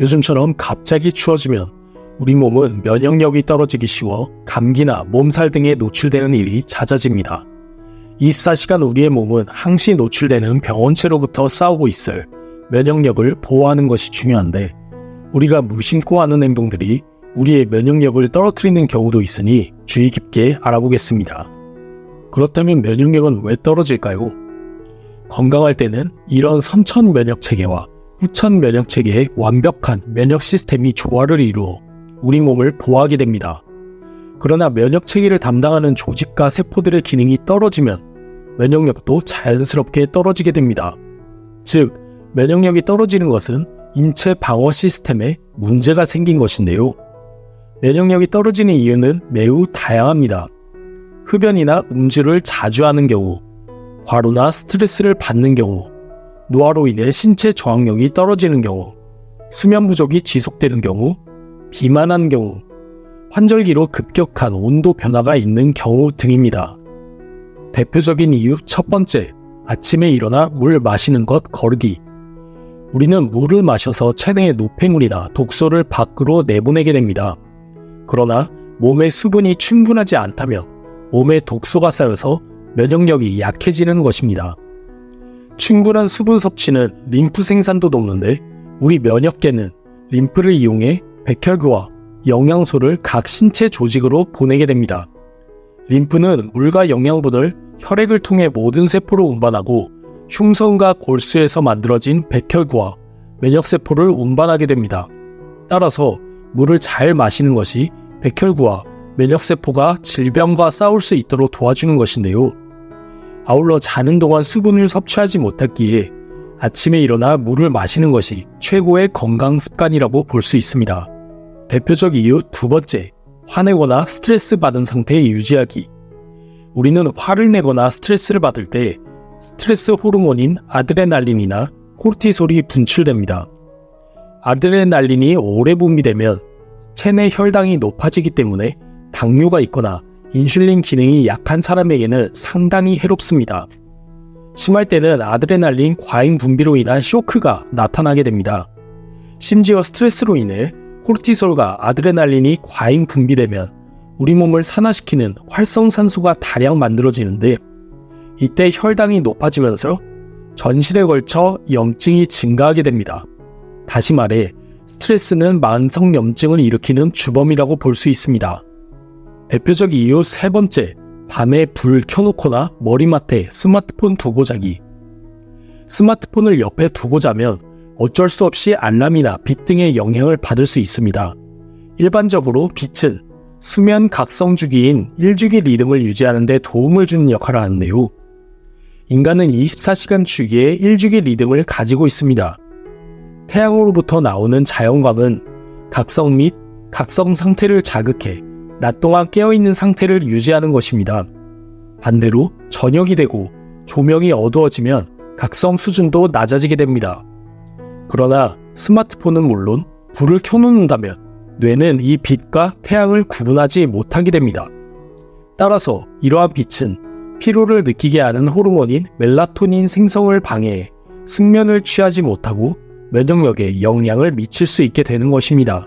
요즘처럼 갑자기 추워지면 우리 몸은 면역력이 떨어지기 쉬워 감기나 몸살 등에 노출되는 일이 잦아집니다. 24시간 우리의 몸은 항시 노출되는 병원체로부터 싸우고 있을 면역력을 보호하는 것이 중요한데 우리가 무심코 하는 행동들이 우리의 면역력을 떨어뜨리는 경우도 있으니 주의 깊게 알아보겠습니다. 그렇다면 면역력은 왜 떨어질까요? 건강할 때는 이런 선천 면역 체계와 후천 면역 체계의 완벽한 면역 시스템이 조화를 이루어 우리 몸을 보호하게 됩니다. 그러나 면역 체계를 담당하는 조직과 세포들의 기능이 떨어지면 면역력도 자연스럽게 떨어지게 됩니다. 즉, 면역력이 떨어지는 것은 인체 방어 시스템에 문제가 생긴 것인데요. 면역력이 떨어지는 이유는 매우 다양합니다. 흡연이나 음주를 자주 하는 경우, 과로나 스트레스를 받는 경우, 노화로 인해 신체 저항력이 떨어지는 경우, 수면 부족이 지속되는 경우, 비만한 경우, 환절기로 급격한 온도 변화가 있는 경우 등입니다. 대표적인 이유 첫 번째, 아침에 일어나 물 마시는 것 거르기. 우리는 물을 마셔서 체내의 노폐물이나 독소를 밖으로 내보내게 됩니다. 그러나 몸에 수분이 충분하지 않다면 몸에 독소가 쌓여서 면역력이 약해지는 것입니다. 충분한 수분 섭취는 림프 생산도 돕는데 우리 면역계는 림프를 이용해 백혈구와 영양소를 각 신체 조직으로 보내게 됩니다. 림프는 물과 영양분을 혈액을 통해 모든 세포로 운반하고 흉성과 골수에서 만들어진 백혈구와 면역세포를 운반하게 됩니다. 따라서 물을 잘 마시는 것이 백혈구와 면역세포가 질병과 싸울 수 있도록 도와주는 것인데요. 아울러 자는 동안 수분을 섭취하지 못했기에 아침에 일어나 물을 마시는 것이 최고의 건강 습관이라고 볼 수 있습니다. 대표적 이유 두 번째, 화내거나 스트레스 받은 상태에 유지하기. 우리는 화를 내거나 스트레스를 받을 때 스트레스 호르몬인 아드레날린이나 코르티솔이 분출됩니다. 아드레날린이 오래 분비되면 체내 혈당이 높아지기 때문에 당뇨가 있거나 인슐린 기능이 약한 사람에게는 상당히 해롭습니다. 심할 때는 아드레날린 과잉 분비로 인한 쇼크가 나타나게 됩니다. 심지어 스트레스로 인해 코르티솔과 아드레날린이 과잉 분비되면 우리 몸을 산화시키는 활성산소가 다량 만들어지는데 이때 혈당이 높아지면서 전신에 걸쳐 염증이 증가하게 됩니다. 다시 말해 스트레스는 만성 염증을 일으키는 주범이라고 볼 수 있습니다. 대표적 이유 세 번째, 밤에 불 켜놓거나 머리맡에 스마트폰 두고 자기. 스마트폰을 옆에 두고 자면 어쩔 수 없이 알람이나 빛 등의 영향을 받을 수 있습니다. 일반적으로 빛은 수면 각성 주기인 1주기 리듬을 유지하는 데 도움을 주는 역할을 하는데요. 인간은 24시간 주기의 1주기 리듬을 가지고 있습니다. 태양으로부터 나오는 자연광은 각성 및 각성 상태를 자극해 낮 동안 깨어있는 상태를 유지하는 것입니다. 반대로 저녁이 되고 조명이 어두워지면 각성 수준도 낮아지게 됩니다. 그러나 스마트폰은 물론 불을 켜놓는다면 뇌는 이 빛과 태양을 구분하지 못하게 됩니다. 따라서 이러한 빛은 피로를 느끼게 하는 호르몬인 멜라토닌 생성을 방해해 숙면을 취하지 못하고 면역력에 영향을 미칠 수 있게 되는 것입니다.